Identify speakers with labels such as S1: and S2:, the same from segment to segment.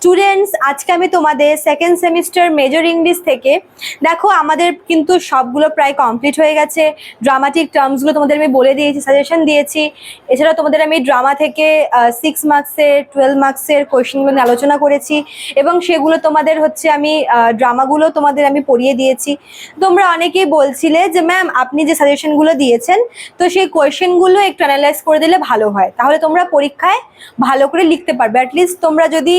S1: students আজকে আমি তোমাদের সেকেন্ড সেমিস্টার মেজর ইংলিশ থেকে, দেখো আমাদের কিন্তু সবগুলো প্রায় কমপ্লিট হয়ে গেছে। ড্রামাটিক টার্মসগুলো তোমাদের আমি বলে দিয়েছি সাজেশন দিয়েছি। এছাড়াও তোমাদের আমি ড্রামা থেকে সিক্স মার্কসের টুয়েলভ মার্কসের কোয়েশ্চেনগুলো নিয়ে আলোচনা করেছি। এবং সেগুলো তোমাদের হচ্ছে আমি ড্রামাগুলো তোমাদের আমি পড়িয়ে দিয়েছি। তোমরা অনেকেই বলছিলে যে ম্যাম আপনি যে সাজেশনগুলো দিয়েছেন, তো সেই কোয়েশ্চেনগুলো একটু অ্যানালাইজ করে দিলে ভালো হয়। তাহলে তোমরা পরীক্ষায় ভালো করে লিখতে পারবে। অ্যাটলিস্ট তোমরা যদি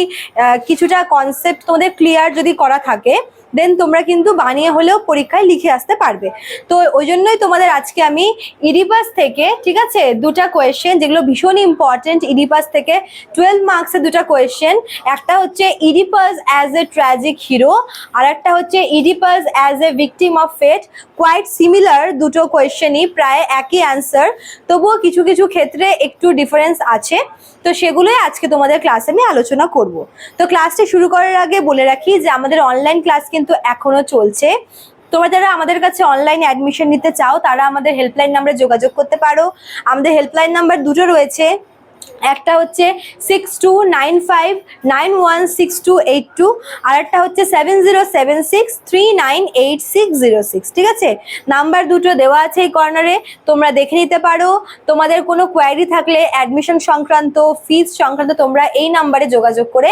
S1: কিছুটা কনসেপ্ট তোমাদের ক্লিয়ার যদি করা থাকে দেন তোমরা কিন্তু বানিয়ে হলেও পরীক্ষায় লিখে আসতে পারবে। তো ওই জন্যই তোমাদের আজকে আমি ইডিপাস থেকে, ঠিক আছে? দুটা কোয়েশ্চেন যেগুলো ভীষণ ইম্পর্টেন্ট ইডিপাস থেকে টুয়েলভ মার্কসের দুটা কোয়েশ্চেন একটা হচ্ছে Oedipus as a tragic hero আর একটা হচ্ছে Oedipus as a victim of fate quite similar দুটো কোয়েশ্চেনই প্রায় একই অ্যান্সার তবুও কিছু কিছু ক্ষেত্রে একটু ডিফারেন্স আছে। তো সেগুলোই আজকে তোমাদের ক্লাসে আমি আলোচনা করব। তো ক্লাসটি শুরু করার আগে বলে রাখি যে আমাদের অনলাইন ক্লাস কিন্তু এখনও চলছে। তোমরা যারা আমাদের কাছে অনলাইন অ্যাডমিশন নিতে চাও, তারা আমাদের হেল্পলাইন নাম্বারে যোগাযোগ করতে পারো। আমাদের হেল্পলাইন নাম্বার দুটো রয়েছে। একটা হচ্ছে six two nine five nine one six two eight two আর একটা হচ্ছে seven zero seven six three nine eight six zero six ঠিক আছে? নাম্বার দুটো দেওয়া আছে এই কর্নারে তোমরা দেখে নিতে পারো। তোমাদের কোনো কোয়ারি থাকলে অ্যাডমিশন সংক্রান্ত ফিজ সংক্রান্ত তোমরা এই নাম্বারে যোগাযোগ করে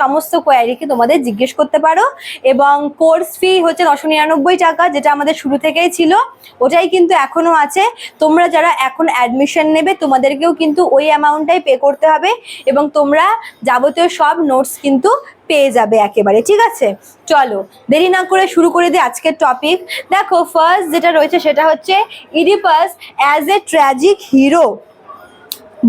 S1: সমস্ত কোয়ারিকে তোমাদের জিজ্ঞেস করতে পারো। এবং কোর্স ফি হচ্ছে নশো নিরানব্বই টাকা, যেটা আমাদের শুরু থেকেই ছিল। ওটাই কিন্তু এখনও আছে। তোমরা যারা এখন অ্যাডমিশন নেবে, তোমাদেরকেও কিন্তু ওই অ্যামাউন্টটাই পে করতে হবে এবং তোমরা যাবতীয় সব নোটস কিন্তু পেয়ে যাবে একেবারে, ঠিক আছে? চলো, দেরি না করে শুরু করে দিই আজকের টপিক দেখো ফার্স্ট যেটা রয়েছে সেটা হচ্ছে Oedipus as a tragic hero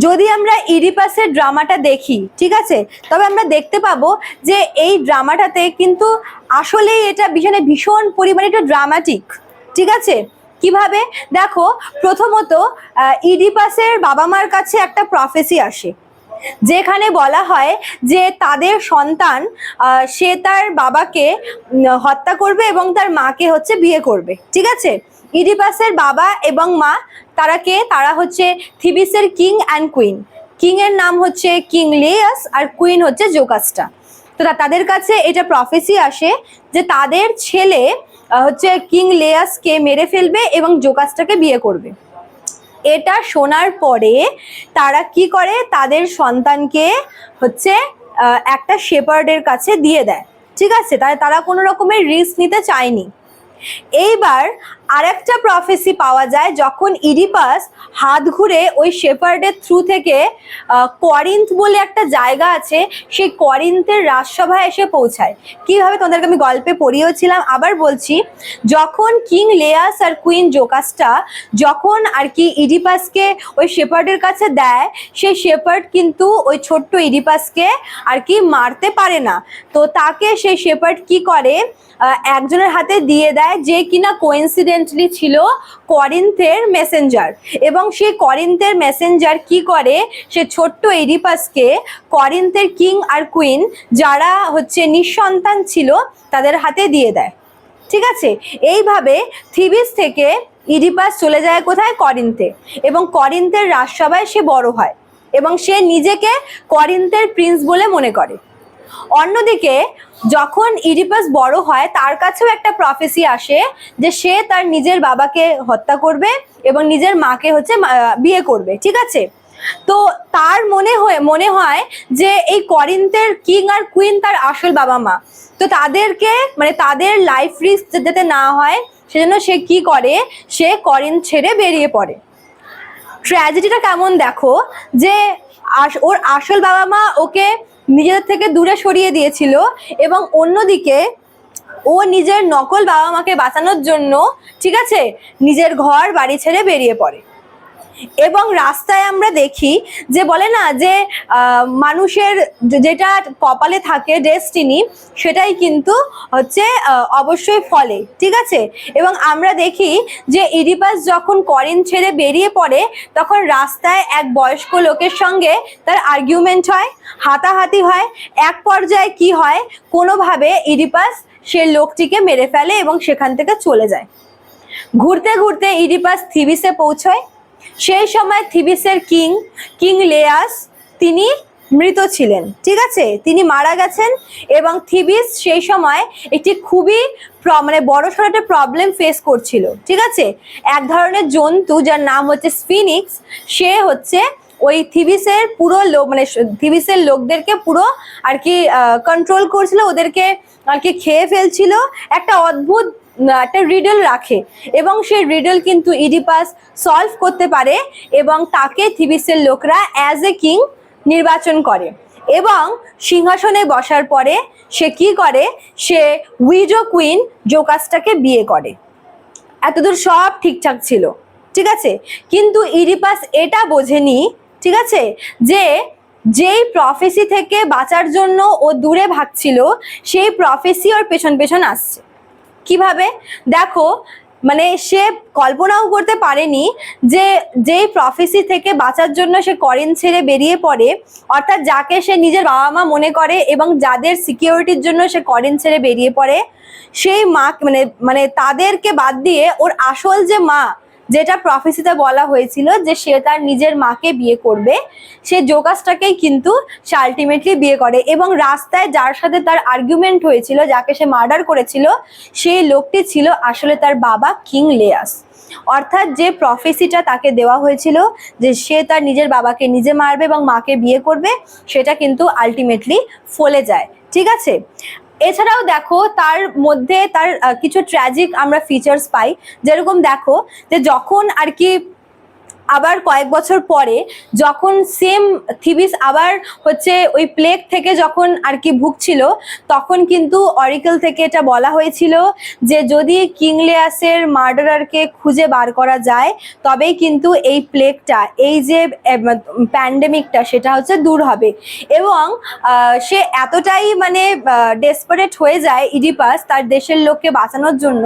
S1: যদি আমরা ইডিপাসের ড্রামাটা দেখি, ঠিক আছে? তবে আমরা দেখতে পাবো যে এই ড্রামাটাতে কিন্তু আসলেই এটা ভীষণ ভীষণ পরিমাণে একটু ড্রামাটিক ঠিক আছে? কীভাবে? দেখো, প্রথমত ইডিপাসের বাবা মার কাছে একটা প্রফেসি আসে, যেখানে বলা হয় যে তাদের সন্তান সে তার বাবাকে হত্যা করবে এবং তার মাকে হচ্ছে বিয়ে করবে, ঠিক আছে? ইডিপাসের বাবা এবং মা, তারা কে? তারা হচ্ছে থিবিসের কিং অ্যান্ড কুইন। কিং এর নাম হচ্ছে কিং লেয়াস আর কুইন হচ্ছে জোকাস্টা। তো তাদের কাছে এটা প্রফেসি আসে যে তাদের ছেলে হচ্ছে কিং লেয়াসকে মেরে ফেলবে এবং জোকাসটাকে বিয়ে করবে। এটা শোনার পরে তারা কি করে? তাদের সন্তানকে হচ্ছে একটা শেপার্ডের কাছে দিয়ে দেয়। ঠিক আছে? তাই তারা কোনো রকমের রিস্ক নিতে চায়নি। এইবার আরেকটা প্রফেসি পাওয়া যায়, যখন ইডিপাস হাত ঘুরে ওই শেপার্ডের থ্রু থেকে করিন্থ বলে একটা জায়গা আছে, সেই করিন্থের রাজসভায় এসে পৌঁছায়। কীভাবে তোমাদেরকে আমি গল্পে পড়িয়েছিলাম, আবার বলছি, যখন কিং লেয়াস আর কুইন জোকাসটা যখন আর কি ইডিপাসকে ওই শেপার্ডের কাছে দেয়, সেই শেপার্ড কিন্তু ওই ছোট্ট ইডিপাসকে আর কি মারতে পারে না। তো তাকে সেই শেপার্ড কি করে একজনের হাতে দিয়ে দেয়, যে কিনা কোইন্সিডেন্টলি ছিল করিন্থের মেসেঞ্জার এবং সেই করিন্থের মেসেঞ্জার কি করে? সে ছোট্ট এডিপাসকে করিন্থের কিং আর কুইন যারা হচ্ছে নিঃসন্তান ছিল, তাদের হাতে দিয়ে দেয়। ঠিক আছে? এইভাবে থিবিস থেকে ইডিপাস চলে যায় কোথায়? করিন্থে এবং করিন্থের রাজসভায় সে বড় হয়। এবং সে নিজেকে করিন্থের প্রিন্স বলে মনে করে। অন্যদিকে, যখন ইডিপাস বড় হয়, তার কাছেও একটা প্রফেসি আসে যে সে তার নিজের বাবাকে হত্যা করবে এবং নিজের মাকে হচ্ছে বিয়ে করবে, ঠিক আছে? তো তার মনে হয় মনে হয় যে এই করিন্থের কিং আর কুইন তার আসল বাবা মা। তো তাদেরকে মানে তাদের লাইফ রিস্ক যাতে না হয়, সেজন্য সে কি করে? সে করিন ছেড়ে বেরিয়ে পড়ে। ট্র্যাজেডিটা কেমন দেখো? যে ওর আসল বাবা মা ওকে নিজেদের থেকে দূরে সরিয়ে দিয়েছিল এবং অন্যদিকে ও নিজের নকল বাবা মাকে বাঁচানোর জন্য, ঠিক আছে, নিজের ঘর, বাড়ি ছেড়ে বেরিয়ে পড়ে। এবং রাস্তায় আমরা দেখি যে বলে না যে মানুষের যেটা কপালে থাকে ডেস্টিনি সেটাই কিন্তু হচ্ছে অবশ্যই ফলে, ঠিক আছে? এবং আমরা দেখি যে ইডিপাস যখন করেন ছেড়ে বেরিয়ে পড়ে, তখন রাস্তায় এক বয়স্ক লোকের সঙ্গে তার আর্গুমেন্ট হয়, হাতাহাতি হয়, এক পর্যায়ে কি হয়, কোনোভাবে ইডিপাস সে লোকটিকে মেরে ফেলে এবং সেখান থেকে চলে যায়। ঘুরতে ঘুরতে ইডিপাস থিবিসে পৌঁছয় সেই সময় থিবিসের কিং কিং লেয়াস, তিনি মৃত ছিলেন, ঠিক আছে? তিনি মারা গেছেন এবং থিবিস সেই সময় একটি খুবই মানে বড় সড়ো একটা প্রবলেম ফেস করছিল, ঠিক আছে? এক ধরনের জন্তু যার নাম হচ্ছে স্ফিনিক্স, সে হচ্ছে ওই থিবিসের পুরো লোক মানে থিবিসের লোকদেরকে পুরো আর কি কন্ট্রোল করছিল, ওদেরকে আর কি খেয়ে ফেলছিল। একটা অদ্ভুত একটা রিডল রাখে। এবং সেই রিডল কিন্তু ইডিপাস সলভ করতে পারে এবং তাকে থিবিসের লোকরা অ্যাজ এ কিং নির্বাচন করে। এবং সিংহাসনে বসার পরে সে কি করে? সে উইজো কুইন জোকাসটাকে বিয়ে করে। এতদূর সব ঠিকঠাক ছিল, ঠিক আছে? কিন্তু ইডিপাস এটা বোঝেনি, ঠিক আছে? যে যেই প্রফেসি থেকে বাঁচার জন্য ও দূরে ভাগছিল, সেই প্রফেসি ওর পেছন পেছন আসছে। কীভাবে? দেখো মানে সে কল্পনাও করতে পারেনি যে যেই প্রফেসি থেকে বাঁচার জন্য সে করেন ছেড়ে বেরিয়ে পড়ে, অর্থাৎ যাকে সে নিজের বাবা মা মনে করে এবং যাদের সিকিউরিটির জন্য সে করেন ছেড়ে বেরিয়ে পড়ে, সেই মা মানে মানে তাদেরকে বাদ দিয়ে ওর আসল যে মা যেটা প্রফেসিতে বলা হয়েছিল যে সে তার নিজের মাকে বিয়ে করবে, সে জোকাসটাকেই কিন্তু সে আলটিমেটলি বিয়ে করে এবং রাস্তায় যার সাথে তার আর্গুমেন্ট হয়েছিল, যাকে সে মার্ডার করেছিল, সেই লোকটি ছিল আসলে তার বাবা কিং লেয়াস অর্থাৎ যে প্রফেসিটা তাকে দেওয়া হয়েছিল যে সে তার নিজের বাবাকে নিজে মারবে এবং মাকে বিয়ে করবে, সেটা কিন্তু আলটিমেটলি ফলে যায়। ঠিক আছে? এছাড়াও দেখো, তার মধ্যে তার কিছু ট্র্যাজিক আমরা ফিচার্স পাই। যেরকম দেখো, যে যখন আর কি আবার কয়েক বছর পরে যখন সেম থিবিস আবার হচ্ছে ওই প্লেগ থেকে যখন আর কি ভুগছিল, তখন কিন্তু অরিকেল থেকে এটা বলা হয়েছিল যে যদি কিংলেয়াসের মার্ডারারকে খুঁজে বার করা যায়, তবেই কিন্তু এই প্লেগটা এই যে প্যান্ডেমিকটা সেটা হচ্ছে দূর হবে। এবং সে এতটাই মানে ডেসপারেট হয়ে যায় ইডিপাস তার দেশের লোককে বাঁচানোর জন্য,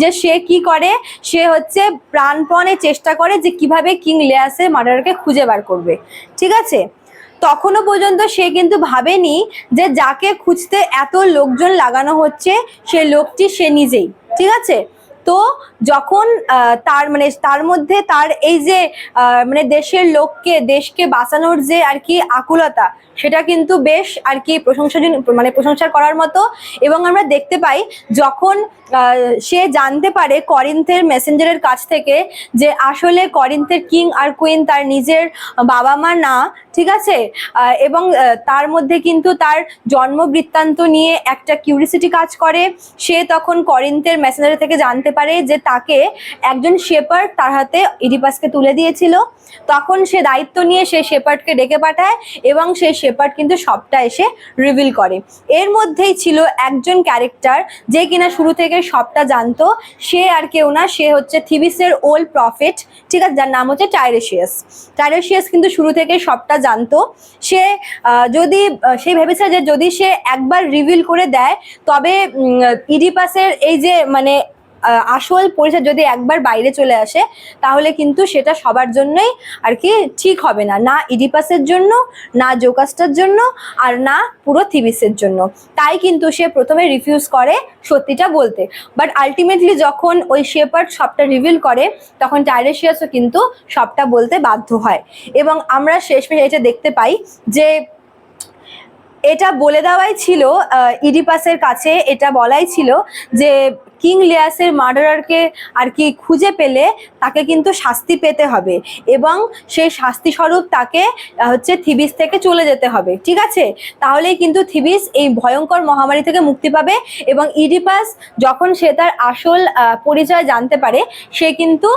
S1: যে সে কি করে? সে হচ্ছে প্রাণপণে চেষ্টা করে যে কীভাবে কিং লেয়াসের মার্ডারকে খুঁজে বার করবে। ঠিক আছে? তখনও পর্যন্ত সে কিন্তু ভাবেনি যে যাকে খুঁজতে এত লোকজন লাগানো হচ্ছে, সে লোকটি সে নিজেই। ঠিক আছে? তো যখন তার মানে তার মধ্যে তার এই যে মানে দেশের লোককে, দেশকে বাঁচানোর যে আর কি আকুলতা সেটা কিন্তু বেশ আর কি প্রশংসা মানে প্রশংসা করার মতো। এবং আমরা দেখতে পাই যখন সে জানতে পারে করিন্থের মেসেঞ্জারের কাছ থেকে যে আসলে করিন্থের কিং আর কুইন তার নিজের বাবা মা না, ঠিক আছে? এবং তার মধ্যে কিন্তু তার জন্ম বৃত্তান্ত নিয়ে একটা কিউরিসিটি কাজ করে। সে তখন করিন্থের মেসেঞ্জার থেকে জানতে পারে যে তাকে একজন শেপার্ড তার হাতে ইডিপাসকে তুলে দিয়েছিল। তখন সে দায়িত্ব নিয়ে সে শেপার্ডকে ডেকে পাঠায় এবং সেই শেপার্ড কিন্তু সবটা এসে রিভিল করে। এর মধ্যেই ছিল একজন ক্যারেক্টার যে কিনা শুরু থেকে সবটা জানতো। সে আর কেউ না, সে হচ্ছে থিবিসের ওল্ড প্রফিট ঠিক আছে? যার নাম হচ্ছে টাইরেশিয়াস টাইরেশিয়াস কিন্তু শুরু থেকে সবটা জানতো। সে যদি সে ভেবেছে যে যদি সে একবার রিভিল করে দেয়, তবে ইডিপাসের এই যে মানে আসল পরিচয় যদি একবার বাইরে চলে আসে, তাহলে কিন্তু সেটা সবার জন্যই আর কি ঠিক হবে না। না ইডিপাসের জন্য, না জোকাস্টার জন্য, আর না পুরো থিবিসের জন্য। তাই কিন্তু সে প্রথমে রিফিউজ করে সত্যিটা বলতে। বাট আলটিমেটলি যখন ওই শেপার্ড সবটা রিভিল করে, তখন টাইরেশিয়াসও কিন্তু সবটা বলতে বাধ্য হয়। এবং আমরা শেষমেশ এটা দেখতে পাই যে এটা বলে দেওয়াই ছিল ইডিপাসের কাছে এটা বলাই ছিল যে কিং লিয়াসের মার্ডারারকে আর কি খুঁজে পেলে তাকে কিন্তু শাস্তি পেতে হবে এবং সেই শাস্তি স্বরূপ তাকে হচ্ছে থিবিস থেকে চলে যেতে হবে। ঠিক আছে? তাহলেই কিন্তু থিবিস এই ভয়ঙ্কর মহামারী থেকে মুক্তি পাবে এবং ইডিপাস যখন সে তার আসল পরিচয় জানতে পারে, সে কিন্তু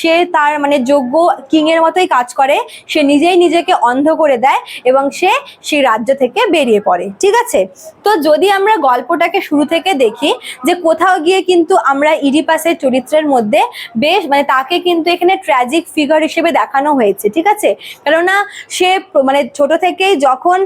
S1: সে তার মানে যোগ্য কিংয়ের মতোই কাজ করে। সে নিজেই নিজেকে অন্ধ করে দেয় এবং সে সেই রাজ্য থেকে বেরিয়ে পড়ে। ঠিক আছে? তো যদি আমরা গল্পটাকে শুরু থেকে দেখি যে কোথাও গিয়ে কিন্তু আমরা ইডিপাসের চরিত্রের মধ্যে বেশ মানে তাকে কিন্তু এখানে ট্র্যাজিক ফিগার হিসেবে দেখানো হয়েছে, ঠিক আছে? কেননা সে মানে ছোট থেকেই যখন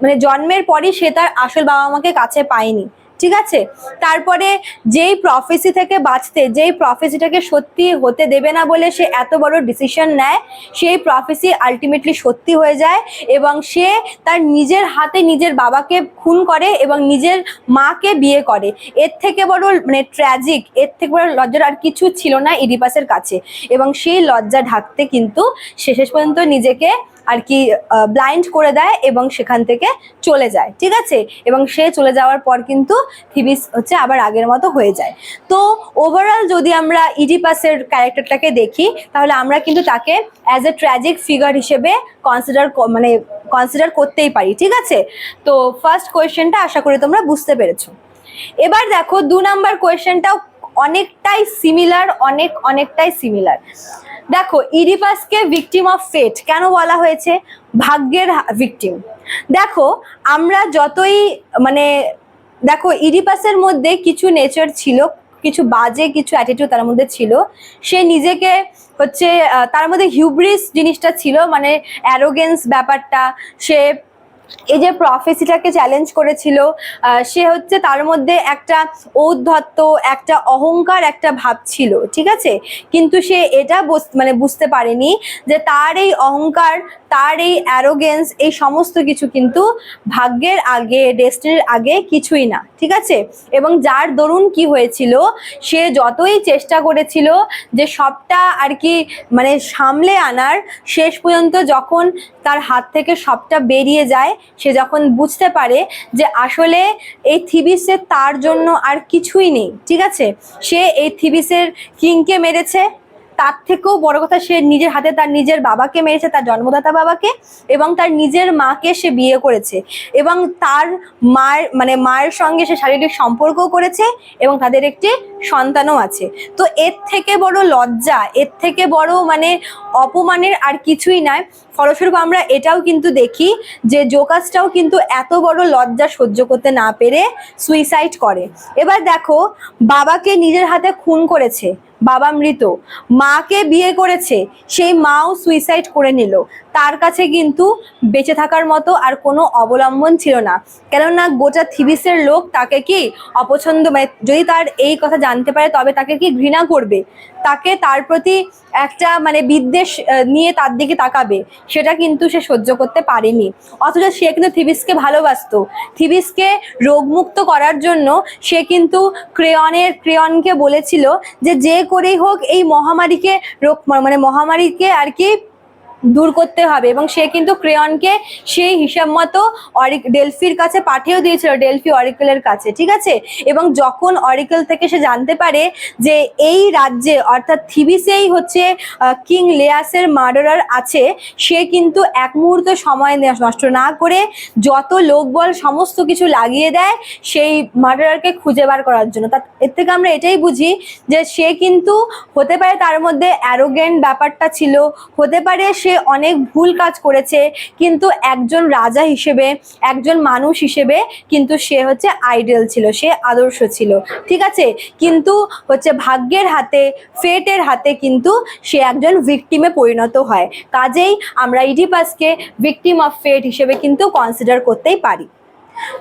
S1: মানে জন্মের পরই সে তার আসল বাবা মাকে কাছে পায়নি। ঠিক আছে? তারপরে যেই প্রফেসি থেকে বাঁচতে, যেই প্রফেসিটাকে সত্যি হতে দেবে না বলে সে এত বড় ডিসিশন নেয়, সেই প্রফেসি আলটিমেটলি সত্যি হয়ে যায় এবং সে তার নিজের হাতে নিজের বাবাকে খুন করে এবং নিজের মাকে বিয়ে করে। এর থেকে বড় মানে ট্র্যাজিক এর থেকে বড় লজ্জার আর কিছু ছিল না ইডিপাসের কাছে এবং সেই লজ্জা ঢাকতে কিন্তু শেষ পর্যন্ত নিজেকে আর কি ব্লাইন্ড করে দেয় এবং সেখান থেকে চলে যায়, ঠিক আছে? এবং সে চলে যাওয়ার পর কিন্তু থিবিস হচ্ছে আবার আগের মতো হয়ে যায়। তো ওভারঅল যদি আমরা ইডিপাসের ক্যারেক্টারটাকে দেখি, তাহলে আমরা কিন্তু তাকে অ্যাজ এ ট্র্যাজিক ফিগার হিসেবে কনসিডার মানে কনসিডার করতেই পারি, ঠিক আছে? তো ফার্স্ট কোয়েশ্চেনটা আশা করি তোমরা বুঝতে পেরেছ। এবার দেখো, দু নাম্বার কোয়েশ্চেনটাও অনেকটাই সিমিলার অনেক, অনেকটাই সিমিলার দেখো ইডিপাসকে ভিকটিম অফ ফেট কেন বলা হয়েছে? ভাগ্যের ভিকটিম দেখো, আমরা যতই মানে দেখো ইডিপাসের মধ্যে কিছু নেচার ছিল, কিছু বাজে কিছু অ্যাটিটিউড তার মধ্যে ছিল। সে নিজেকে হচ্ছে তার মধ্যে হিউব্রিস জিনিসটা ছিল মানে অ্যারোগেন্স ব্যাপারটা। সে এই যে প্রফেসিটাকে চ্যালেঞ্জ করেছিল সে হচ্ছে তার মধ্যে একটা ঔদ্ধত্য, একটা অহংকার, একটা ভাব ছিল, ঠিক আছে? কিন্তু সে এটা মানে বুঝতে পারেনি যে তার এই অহংকার, তার এই অ্যারোগেন্স এই সমস্ত কিছু কিন্তু ভাগ্যের আগে ডেস্টিনির আগে কিছুই না, ঠিক আছে? এবং যার দরুন কি হয়েছিল, সে যতই চেষ্টা করেছিল যে সবটা আর কি মানে সামলে আনার, শেষ পর্যন্ত যখন তার হাত থেকে সবটা বেরিয়ে যায় সে যখন বুঝতে পারে যে আসলে এই থিবিসের তার জন্য আর কিছুই নেই, ঠিক আছে? সে এই থিবিসের কিংকে মেরেছে, তার থেকেও বড় কথা সে নিজের হাতে তার নিজের বাবাকে মেরেছে, তার জন্মদাতা বাবাকে এবং তার নিজের মাকে সে বিয়ে করেছে এবং তার মায়ের মানে মায়ের সঙ্গে সে শারীরিক সম্পর্কও করেছে এবং তাদের একটি সন্তানও আছে। তো এর থেকে বড় লজ্জা, এর থেকে বড় মানে অপমানের আর কিছুই নয়। ফলস্বরূপ আমরা এটাও কিন্তু দেখি যে জোকাসটাও কিন্তু এত বড় লজ্জা সহ্য করতে না পেরে সুইসাইড করে। এবার দেখো, বাবাকে নিজের হাতে খুন করেছে, বাবা মৃত, মাকে বিয়ে করেছে, সেই মাও সুইসাইড করে নিল। তার কাছে কিন্তু বেঁচে থাকার মতো আর কোনো অবলম্বন ছিল না। কেননা গোটা থিবিসের লোক তাকে কি অপছন্দ মানে যদি তার এই কথা জানতে পারে, তবে তাকে কি ঘৃণা করবে? তাকে তার প্রতি একটা মানে বিদ্বেষ নিয়ে তার দিকে তাকাবে, সেটা কিন্তু সে সহ্য করতে পারেনি। অথচ সে কিন্তু থিবিসকে ভালোবাসতো। থিবিসকে রোগমুক্ত করার জন্য সে কিন্তু ক্রেয়নের, ক্রেয়নকে বলেছিল যে যে করেই হোক এই মহামারীকে রোগ মানে মহামারীকে আর কি দূর করতে হবে এবং সে কিন্তু ক্রেয়নকে সেই হিসাব মতো অরিক, ডেলফির কাছে পাঠিয়েও দিয়েছিল, ডেলফি অরিকেলের কাছে, ঠিক আছে? এবং যখন অরিকেল থেকে সে জানতে পারে যে এই রাজ্যে, অর্থাৎ থিবিসেই হচ্ছে কিং লেয়াসের মার্ডারার আছে, সে কিন্তু এক মুহূর্ত সময় নষ্ট না করে যত লোকবল সমস্ত কিছু লাগিয়ে দেয়, সেই মার্ডারারকে খুঁজে বার করার জন্য। তা, এর থেকে আমরা এটাই বুঝি যে সে কিন্তু হতে পারে তার মধ্যে অ্যারোগেন্ট ব্যাপারটা ছিল, হতে পারে সে অনেক ভুল কাজ করেছে, কিন্তু একজন রাজা হিসেবে, একজন মানুষ হিসেবে কিন্তু সে হচ্ছে আইডল ছিল, সে আদর্শ ছিল। ঠিক আছে? কিন্তু হচ্ছে ভাগ্যের হাতে ফেটের হাতে কিন্তু সে একজন ভিকটিমে পরিণত হয়। কাজেই আমরা ইডিপাসকে ভিকটিম অফ ফেট হিসেবে কিন্তু কনসিডার করতেই পারি।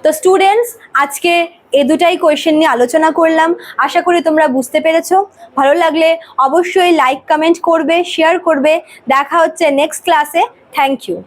S1: তো স্টুডেন্টস আজকে এ দুটাই কোয়েশ্চেন নিয়ে আলোচনা করলাম। আশা করি তোমরা বুঝতে পেরেছ। ভালো লাগলে অবশ্যই লাইক কমেন্ট করবে শেয়ার করবে। দেখা হচ্ছে নেক্সট ক্লাসে থ্যাংক ইউ